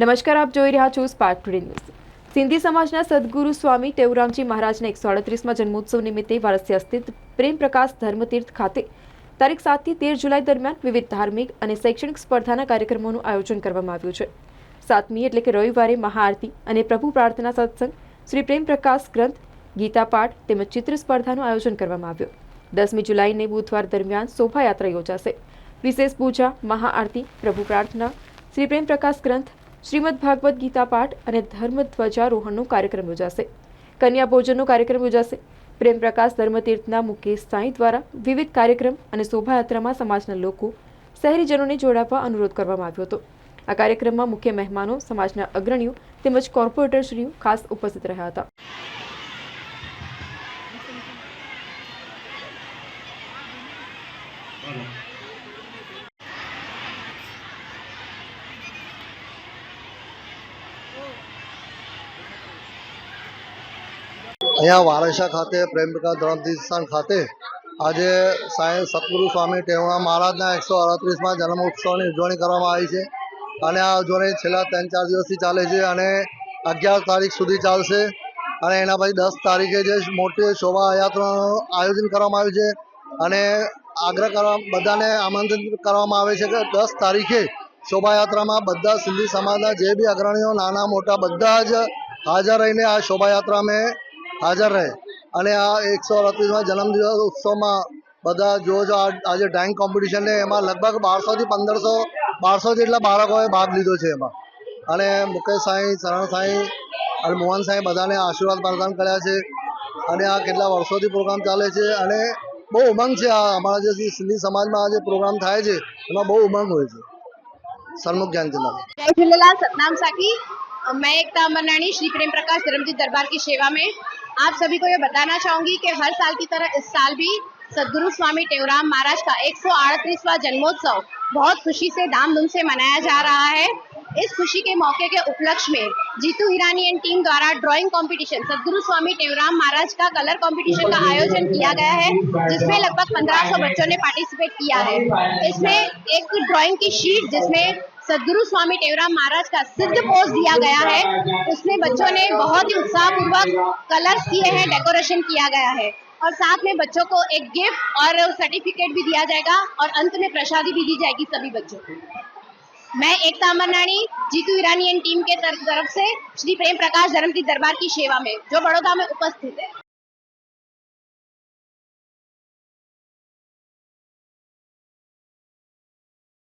નમસ્કાર, આપ જોઈ રહ્યા છો સ્પાર્ક ટુડે ન્યૂઝ સિંધી સમાજના સદગુરુ સ્વામી ટેવરામજી મહારાજના એકસો અડત્રીસમાં જન્મોત્સવ નિમિત્તે વારસ્ય સ્થિત પ્રેમ પ્રકાશ ધર્મતીર્થ ખાતે તારીખ સાતથી તેર જુલાઈ દરમિયાન વિવિધ ધાર્મિક અને શૈક્ષણિક સ્પર્ધાના કાર્યક્રમોનું આયોજન કરવામાં આવ્યું છે. સાતમી એટલે કે રવિવારે મહાઆરતી અને પ્રભુ પ્રાર્થના સત્સંગ શ્રી પ્રેમ પ્રકાશ ગ્રંથ, ગીતા પાઠ તેમજ ચિત્ર સ્પર્ધાનું આયોજન કરવામાં આવ્યું. દસમી જુલાઈને બુધવાર દરમિયાન શોભાયાત્રા યોજાશે. વિશેષ પૂજા, મહાઆરતી, પ્રભુ પ્રાર્થના, શ્રી પ્રેમ પ્રકાશ ગ્રંથ શ્રીમદ ભાગવત ગીતા પાઠ અને ધર્મ ધ્વજારોહણનો કાર્યક્રમ યોજાશે. કન્યા ભોજનનો કાર્યક્રમ યોજાશે. પ્રેમ પ્રકાશ ધર્મતીર્થના મુકેશ સાંઈ દ્વારા વિવિધ કાર્યક્રમ અને શોભાયાત્રામાં સમાજના લોકો શહેરીજનોને જોડાવવા અનુરોધ કરવામાં આવ્યો હતો. આ કાર્યક્રમમાં મુખ્ય મહેમાનો સમાજના અગ્રણીઓ તેમજ કોર્પોરેટરશ્રીઓ ખાસ ઉપસ્થિત રહ્યા હતા. અહીંયા વારસા ખાતે પ્રેમ પ્રકાશ ધર્મતીર્થ સ્થાન ખાતે આજે સાંઈ સદગુરુ સ્વામી ટેવણા મહારાજના એકસો અડત્રીસમાં જન્મ ઉત્સવની ઉજવણી કરવામાં આવી છે. અને આ ઉજવણી છેલ્લા ત્રણ ચાર દિવસથી ચાલે છે અને અગિયાર તારીખ સુધી ચાલશે. અને એના પછી દસ તારીખે જે મોટી શોભાયાત્રાનું આયોજન કરવામાં આવ્યું છે. અને આગ્રહ કરવા, બધાને આમંત્રિત કરવામાં આવે છે કે દસ તારીખે શોભાયાત્રામાં બધા સિંધી સમાજના જે બી અગ્રણીઓ, નાના, મોટા, બધા જ હાજર રહીને આ શોભાયાત્રામાં હાજર રહે અને આ એકસો અડત્રીસમાં જન્મદિવસ ઉત્સવમાં બધા જો જો આ- આજે ડ્રોઈંગ કોમ્પિટિશન ને એમાં લગભગ બારસોથી પંદરસો બારસો જેટલા બાળકોએ ભાગ લીધો છે એમાં અને મુકેશ સાંઈ શરણ સાંઈ અને મોહન સાંઈ બધાને આશીર્વાદ પ્રદાન કર્યા છે અને આ કેટલા વર્ષોથી પ્રોગ્રામ ચાલે છે અને બહુ ઉમંગ છે આ અમારા જે સિંધી સમાજમાં આ જે પ્રોગ્રામ થાય છે એમાં બહુ ઉમંગ હોય છે સન્મુખ જ્ઞાન જિલ્લા जय झूलेलाल सतनाम साखी मैं एकता अमरनानी श्री प्रेम प्रकाश धर्मजीत दरबार की सेवा में आप सभी को ये बताना चाहूँगी कि हर साल की तरह इस साल भी सदगुरु स्वामी टेवराम महाराज का एक सौ जन्मोत्सव बहुत खुशी से धामधूम से मनाया जा रहा है। इस खुशी के मौके के उपलक्ष्य में जीतू हिरानी एंड टीम द्वारा ड्राइंग कंपटीशन, सदगुरु स्वामी टेवराम महाराज का कलर कंपटीशन का आयोजन किया गया है, जिसमें लगभग 1500 बच्चों ने पार्टिसिपेट किया है। इसमें एक ड्राइंग की शीट जिसमें सदगुरु स्वामी टेवराम महाराज का सिद्ध पोज दिया गया है। उसमें बच्चों ने बहुत ही उत्साहपूर्वक कलर्स किए हैं डेकोरेशन किया गया है। और साथ में बच्चों को एक गिफ्ट और सर्टिफिकेट भी दिया जाएगा और अंत में प्रसादी भी दी जाएगी सभी बच्चों को। मैं एकता अमरनानी जीतू ईरानी एंड टीम के तरफ़ से श्री प्रेम प्रकाश धर्म की दरबार की सेवा में, जो बड़ौदा में उपस्थित है।